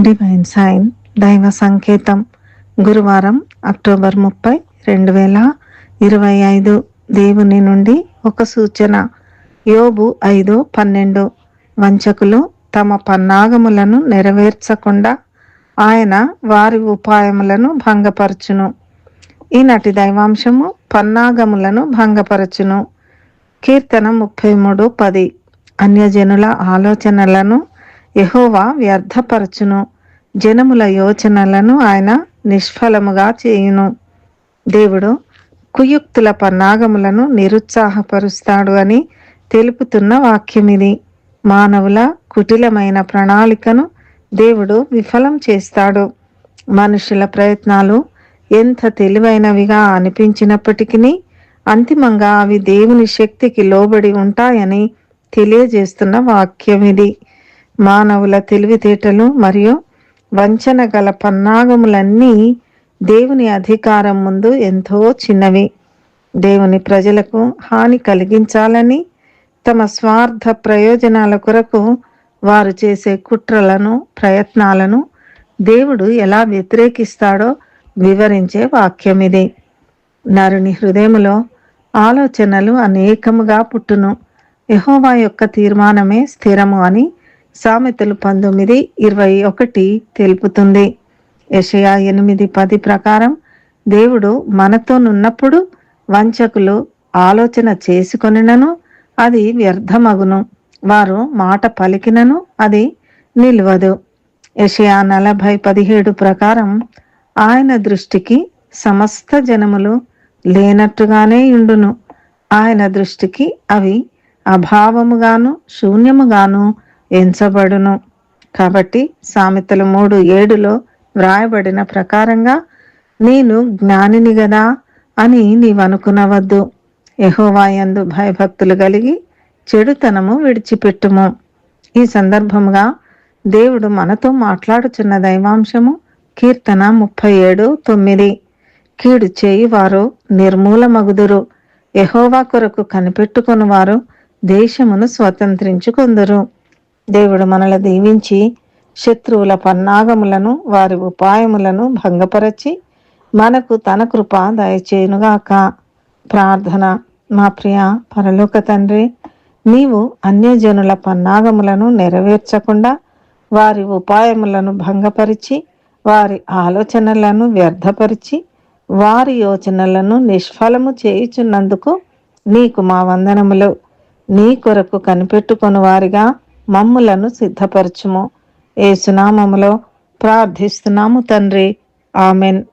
Divine sign దైవ సంకేతం గురువారం అక్టోబర్ ముప్పై రెండు వేల ఇరవై ఐదు. దేవుని నుండి ఒక సూచన. యోబు ఐదు పన్నెండు. వంచకులు తమ పన్నాగములను నెరవేర్చకుండా ఆయన వారి ఉపాయములను భంగపరచును. ఈనాటి దైవాంశము పన్నాగములను భంగపరచును. కీర్తన ముప్పై మూడు పది. అన్యజనుల ఆలోచనలను యహోవా వ్యర్థపరచును. జనముల యోచనలను ఆయన నిష్ఫలముగా చేయును. దేవుడు కుయుక్తుల పన్నాగములను నిరుత్సాహపరుస్తాడు అని తెలుపుతున్న వాక్యమిది. మానవుల కుటిలమైన ప్రణాళికను దేవుడు విఫలం చేస్తాడు. మనుషుల ప్రయత్నాలు ఎంత తెలివైనవిగా అనిపించినప్పటికీ అంతిమంగా అవి దేవుని శక్తికి లోబడి ఉంటాయని తెలియజేస్తున్న వాక్యం ఇది మానవుల తెలివితేటలు మరియు వంచన గల పన్నాగములన్నీ దేవుని అధికారం ముందు ఎంతో చిన్నవి. దేవుని ప్రజలకు హాని కలిగించాలని తమ స్వార్థ ప్రయోజనాల కొరకు వారు చేసే కుట్రలను ప్రయత్నాలను దేవుడు ఎలా వ్యతిరేకిస్తాడో వివరించే వాక్యం ఇది. నరుని హృదయములో ఆలోచనలు అనేకముగా పుట్టును. యహోవా యొక్క తీర్మానమే స్థిరము అని సామెతలు పంతొమ్మిది ఇరవై ఒకటి తెలుపుతుంది. యషయా ఎనిమిది పది ప్రకారం దేవుడు మనతోనున్నప్పుడు వంచకులు ఆలోచన చేసుకొనినను అది వ్యర్థమగును. వారు మాట పలికినను అది నిల్వదు. యషయా నలభై పదిహేడు ప్రకారం ఆయన దృష్టికి సమస్త జనములు లేనట్టుగానే ఉండును. ఆయన దృష్టికి అవి అభావముగాను శూన్యముగాను ఎంచబడును. కాబట్టి సామెతలు మూడు ఏడులో వ్రాయబడిన ప్రకారంగా నేను జ్ఞానిని గదా అని నీవనుకునవద్దు. యహోవాయందు భయభక్తులు కలిగి చెడుతనము విడిచిపెట్టుము. ఈ సందర్భముగా దేవుడు మనతో మాట్లాడుచున్న దైవాంశము కీర్తన ముప్పై ఏడు తొమ్మిది. కీడు చేయి వారు నిర్మూలమగుదురు. యహోవా కొరకు కనిపెట్టుకుని వారు దేశమును స్వతంత్రించుకుందురు. దేవుడు మనల దీవించి శత్రువుల పన్నాగములను వారి ఉపాయములను భంగపరచి మనకు తన కృప దయచేయునుగాక. ప్రార్థన. మా ప్రియ పరలోక తండ్రి నీవు అన్యజనుల పన్నాగములను నెరవేర్చకుండా వారి ఉపాయములను భంగపరిచి వారి ఆలోచనలను వ్యర్థపరిచి వారి యోచనలను నిష్ఫలము చేయుచున్నందుకు నీకు మా వందనములు. నీ కొరకు కనిపెట్టుకొని వారిగా మమ్ములను సిద్ధపరచుము. ఏసునామములో ప్రార్థిస్తున్నాము తండ్రి. ఆమెన్.